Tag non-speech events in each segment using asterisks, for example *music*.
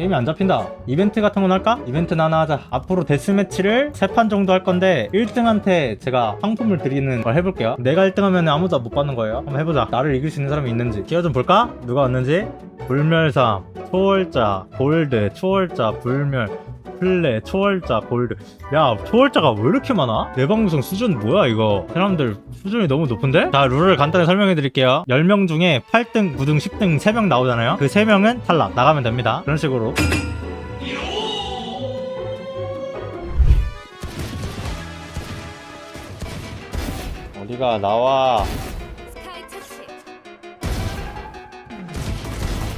게임이 안 잡힌다. 이벤트 같은 건 할까? 이벤트나 하나 하자. 앞으로 데스매치를 3판 정도 할 건데 1등한테 제가 상품을 드리는 걸 해볼게요. 내가 1등하면 아무도 못 받는 거예요. 한번 해보자. 나를 이길 수 있는 사람이 있는지. 기어 좀 볼까? 누가 왔는지? 불멸삼. 초월자 골드 초월자 불멸 플레 초월자 골드. 야 초월자가 왜 이렇게 많아? 내 방송 수준 뭐야 이거? 사람들 수준이 너무 높은데? 자 룰을 간단히 설명해 드릴게요. 10명 중에 8등 9등 10등 3명 나오잖아요. 그 3명은 탈락. 나가면 됩니다. 그런 식으로. 어디가 나와?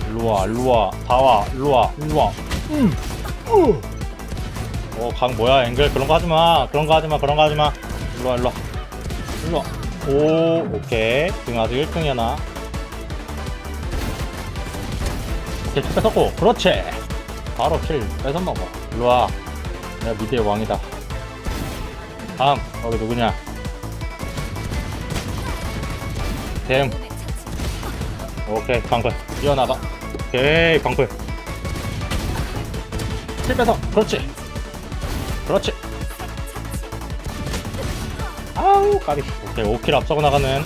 일로와 일로와. 다 와 일로와 일로와. 음. 어. 어 강 뭐야 앵글? 그런 거 하지 마. 그런 거 하지 마 그런 거 하지 마. 일로 와 일로 와. 일로 와. 오 오케이. 지금 아직 1등이야 나? 오케이 킬 뺏었고. 그렇지. 바로 킬 뺏어먹어 일로 와. 내가 미드의 왕이다. 다음 여기 누구냐? 댐. 오케이 방풀. 뛰어나가. 오케이 방풀. 킬 뺏어. 그렇지 그렇지. 아우 까비. 오케이 5킬 앞서고 나가는.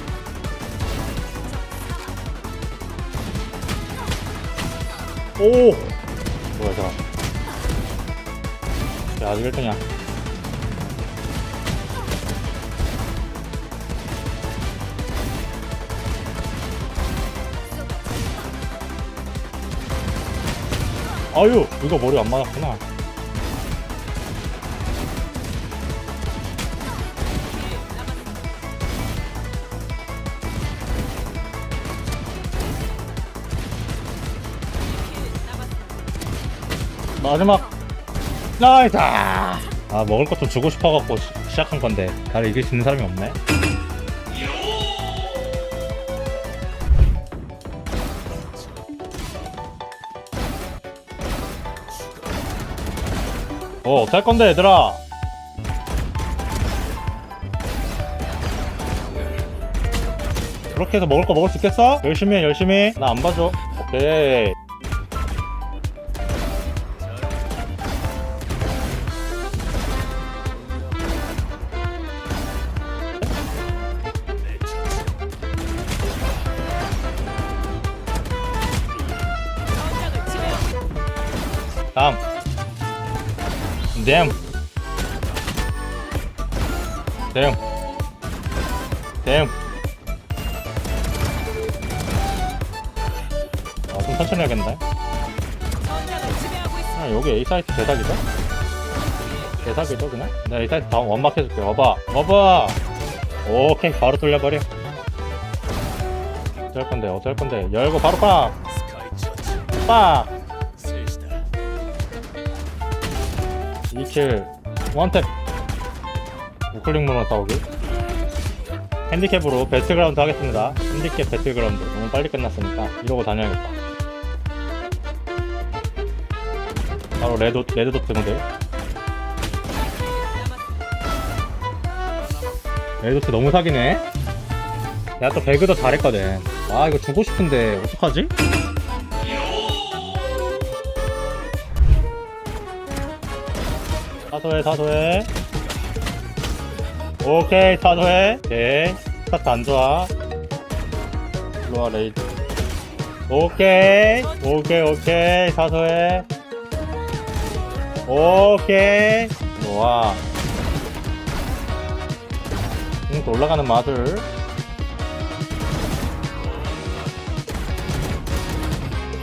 오! 뭐야 저야 아직 1등이야. 아유 이거 머리 안 맞았구나 마지막. 나이스! 아 먹을 것좀 주고 싶어갖고 시- 시작한 건데 나를 이길 수 있는 사람이 없네. 어 어떡할 건데 얘들아? 그렇게 해서 먹을 거 먹을 수 있겠어? 열심히 해 열심히. 나 안 봐줘. 오케이 댐 댐. 댐. 아, 좀 천천히 해야겠네. 그냥 여기 A 사이트 대사기죠? 대사기죠, 그냥? 내가 A 사이트 다음 원막 해줄게. 와봐. 와봐! 오케이, 바로 돌려버려. 어쩔 건데, 어쩔 건데. 열고 바로 빡! 빡! 2킬 원탭 우클릭문으로 싸우기. 핸디캡으로 배틀그라운드 하겠습니다. 핸디캡 배틀그라운드. 너무 빨리 끝났으니까 이러고 다녀야겠다. 바로 레드, 레드도트 모델. 레드도트 너무 사기네. 내가 또 배그도 잘했거든. 아 이거 주고 싶은데 어떡하지? 사소해 사소해. 오케이 사소해. 오케이 스타트 안 좋아. 일로와 레이드. 오케이 오케이 오케이 사소해. 오케이. 좋아 응, 또 올라가는 맛을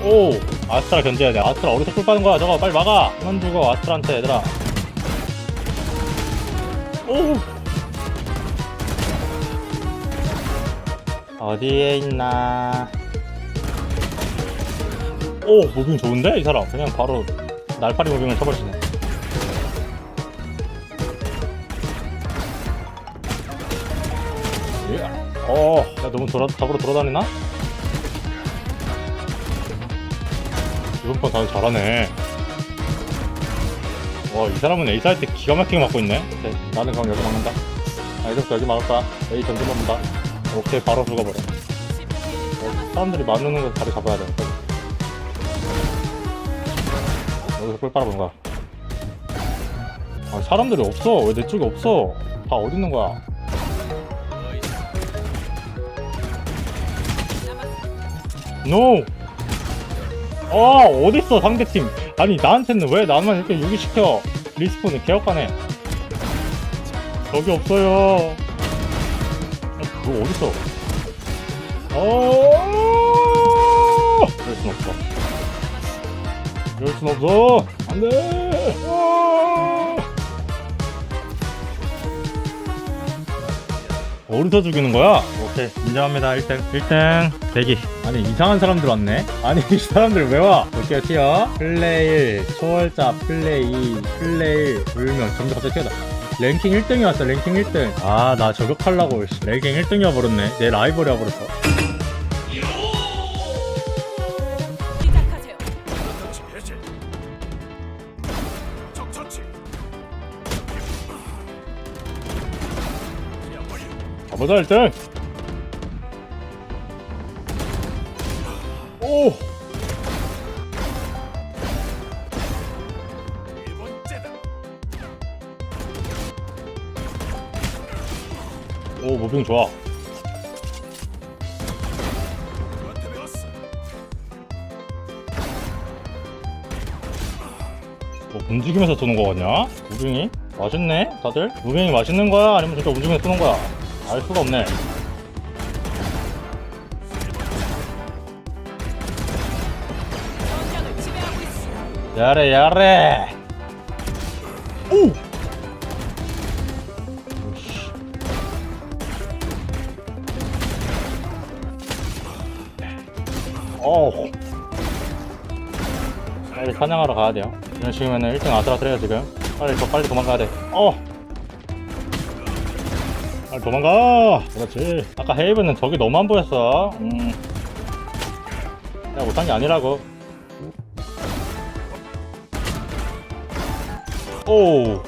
오 아스트라 견제해야 돼. 아스트라 어디서 풀 빠는 거야? 저거 빨리 막아. 그만 죽어 아스트라한테 얘들아 오 어디에 있나 오 무빙 좋은데 이 사람 그냥 바로 날파리 무빙을 쳐버리시네 예. 어, 나 너무 돌아, 잡으러 돌아다니나? 이번 판 다들 잘하네. 와, 이 사람은 A 사이트 기가 막히게 맞고 있네. 오케이, 나는 그럼 여기 막는다. 아, 이제부터 여기 막을 거야. A 전진 먹는다. 오케이, 바로 죽어버려. 어, 사람들이 맞는 거 다리 잡아야 돼. 어디서 꿀 빨아보는 거야 아 사람들이 없어 왜 내 쪽에 없어 다 어디 있는 거야 노! 아 어딨어 상대팀 아니 나한테는 왜 나만 이렇게 유기시켜? 리스폰을 개혁하네. 저기 없어요. 아, 너 어딨어? 어! 이럴 순 없어. 이럴 순 없어. 안돼 어디서 죽이는 거야? 오케이 인정합니다. 1등 1등. 대기. 아니 이상한 사람들 왔네. 아니 이 사람들 왜 와? 볼게요 티어. 플레이 초월자 플레이 플레이 울면 점점 갑자기 튀어다. 랭킹 1등이 왔어 랭킹 1등. 아 나 저격하려고 씨, 랭킹 1등이어 버렸네. 내 라이벌이어 버렸어 가보자 1등 오 오, 무빙 좋아. 뭐 움직이면서 쏘는 거거든요? 무빙이? 맛있네, 다들? 무빙이 맛있는 거야? 아니면 진짜 움직이면서 쏘는 거야? 알 수가 없네. 야래, 야래! 오! 어우. 빨리 사냥하러 가야 돼요. 이런 식이면은 1등 아슬아슬해요, 지금. 빨리, 저 빨리 도망가야 돼. 어! 빨리 도망가! 그렇지. 아까 헤이브는 저기 너무 안 보였어. 음. 내가 못한 게 아니라고. 오.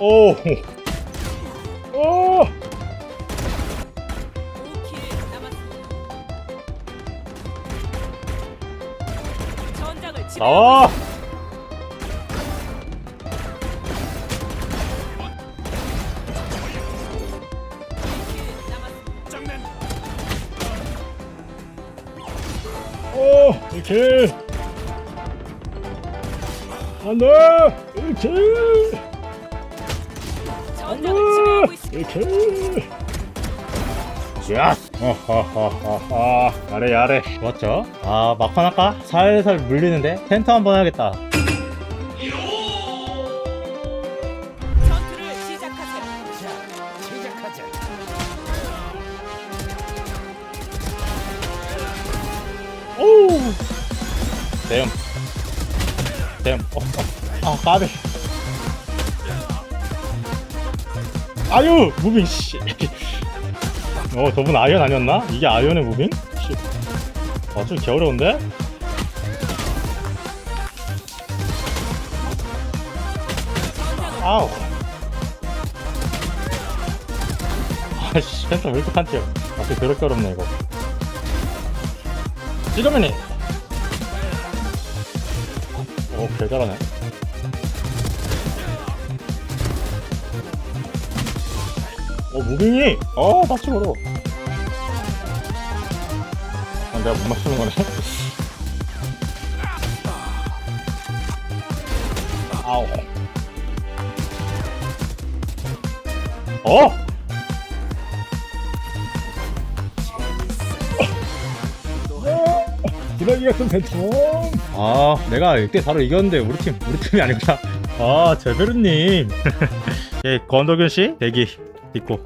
오. 오. 나와. 오. 이렇게. 안 돼. 이렇게. 전장을 지배하고 있어. 이렇게. 야! 하하하하 야래 야래 좋았죠? 아 막판 할까? 살살 물리는데? 텐트 한번 해야겠다 전투를 시작하세요. 오! 어, 어. 아 까비 아유 무빙 씨 어, 저분 아이언 아니었나? 이게 아이언의 무빙? 씨. 아, 좀 개 어려운데? 아우. 아씨, 펜터 왜 이렇게 탄티야? 아, 그 더럽게 어렵네, 이거. 찌르면이! 오, 개 잘하네. 어, 무빙이! 어, 맞춤으로! 아, 내가 못 맞추는 거네. 아우. 어! 기러기가 좀 대충. 아, 내가 이때 바로 이겼는데 우리 팀, 우리 팀이 아니구나. 아, 제베르님. *laughs* 예, 권도균 씨 대기 있고.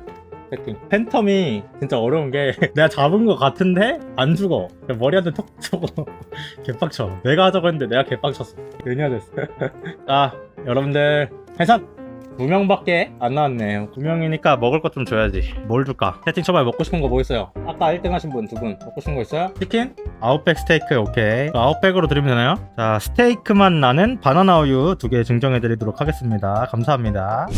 세팅. 팬텀이 진짜 어려운 게 *laughs* 내가 잡은 것 같은데 안 죽어. 그냥 머리한테 톡 쏘고 개빡쳐. 내가 하자고 했는데 내가 개빡쳤어. 은희야 됐어. *laughs* 자, 여러분들 해산. 두 명밖에 안 나왔네요. 두 명이니까 먹을 것 좀 줘야지. 뭘 줄까? 채팅 쳐봐요. 먹고 싶은 거 뭐 있어요? 아까 1등 하신 분두분 먹고 싶은 거 있어요? 치킨? 아웃백 스테이크 오케이. 아웃백으로 드리면 되나요? 자, 스테이크만 나는 바나나 우유 두 개 증정해 드리도록 하겠습니다. 감사합니다.